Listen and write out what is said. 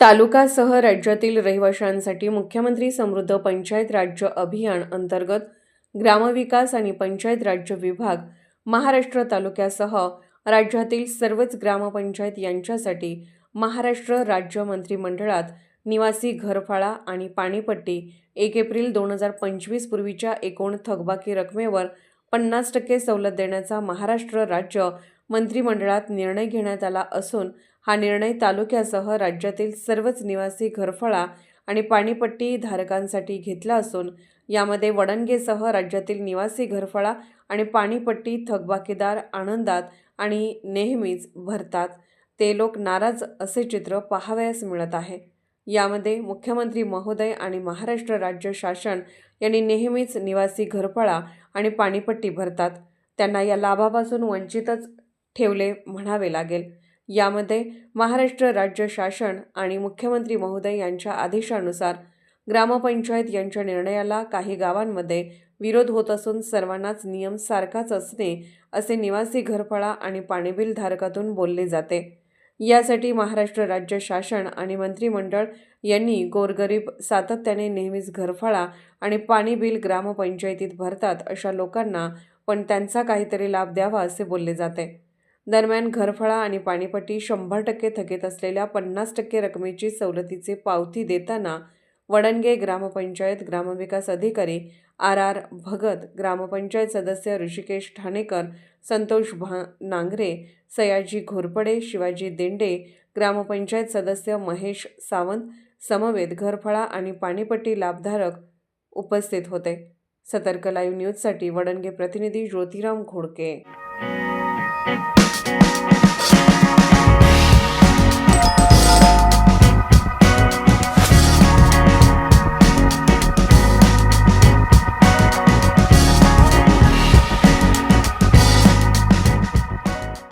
तालुकासह राज्यातील रहिवाशांसाठी मुख्यमंत्री समृद्ध पंचायत राज्य अभियान अंतर्गत ग्रामविकास आणि पंचायत राज्य विभाग महाराष्ट्र तालुक्यासह राज्यातील सर्वच ग्रामपंचायत यांच्यासाठी महाराष्ट्र राज्य मंत्रिमंडळात निवासी घरफाळा आणि पाणीपट्टी एक एप्रिल दोन हजार पंचवीस पूर्वीच्या एकूण थकबाकी रकमेवर पन्नास टक्के सवलत देण्याचा महाराष्ट्र राज्य मंत्रिमंडळात निर्णय घेण्यात आला असून हा निर्णय तालुक्यासह राज्यातील सर्वच निवासी घरफळा आणि पाणीपट्टी धारकांसाठी घेतला असून यामध्ये वडणगेसह राज्यातील निवासी घरफळा आणि पाणीपट्टी थकबाकीदार आनंदात आणि नेहमीच भरतात. ते लोक नाराज असे चित्र पाहावयास मिळत आहे. यामध्ये मुख्यमंत्री महोदय आणि महाराष्ट्र राज्य शासन यांनी नेहमीच निवासी घरफळा आणि पाणीपट्टी भरतात. त्यांना या लाभापासून वंचितच ठेवले म्हणावे लागेल. यामध्ये महाराष्ट्र राज्य शासन आणि मुख्यमंत्री महोदय यांच्या आदेशानुसार ग्रामपंचायत यांच्या निर्णयाला काही गावांमध्ये विरोध होत असून सर्वांनाच नियम सारखाच असणे असे निवासी घरफळा आणि पाणीबिल धारकातून बोलले जाते. यासाठी महाराष्ट्र राज्य शासन आणि मंत्रिमंडळ यांनी गोरगरीब सातत्याने नेहमीच घरफळा आणि पाणी बिल ग्रामपंचायतीत भरतात अशा लोकांना पण त्यांचा काहीतरी लाभ द्यावा असे बोलले जाते. दरम्यान घरफळा आणि पाणीपट्टी शंभर टक्के थकीत असलेल्या पन्नास टक्के रकमेची सवलतीचे पावती देताना वडणगे ग्रामपंचायत ग्रामविकास अधिकारी आर आर भगत ग्रामपंचायत सदस्य ऋषिकेश ठाणेकर संतोष भा नांगरे सयाजी घोरपडे शिवाजी देंडे ग्रामपंचायत सदस्य महेश सावंत समवेत घरफळा आणि पाणीपट्टी लाभधारक उपस्थित होते. सतर्क लाईव्ह न्यूजसाठी वडणगे प्रतिनिधी ज्योतिराम घोडके.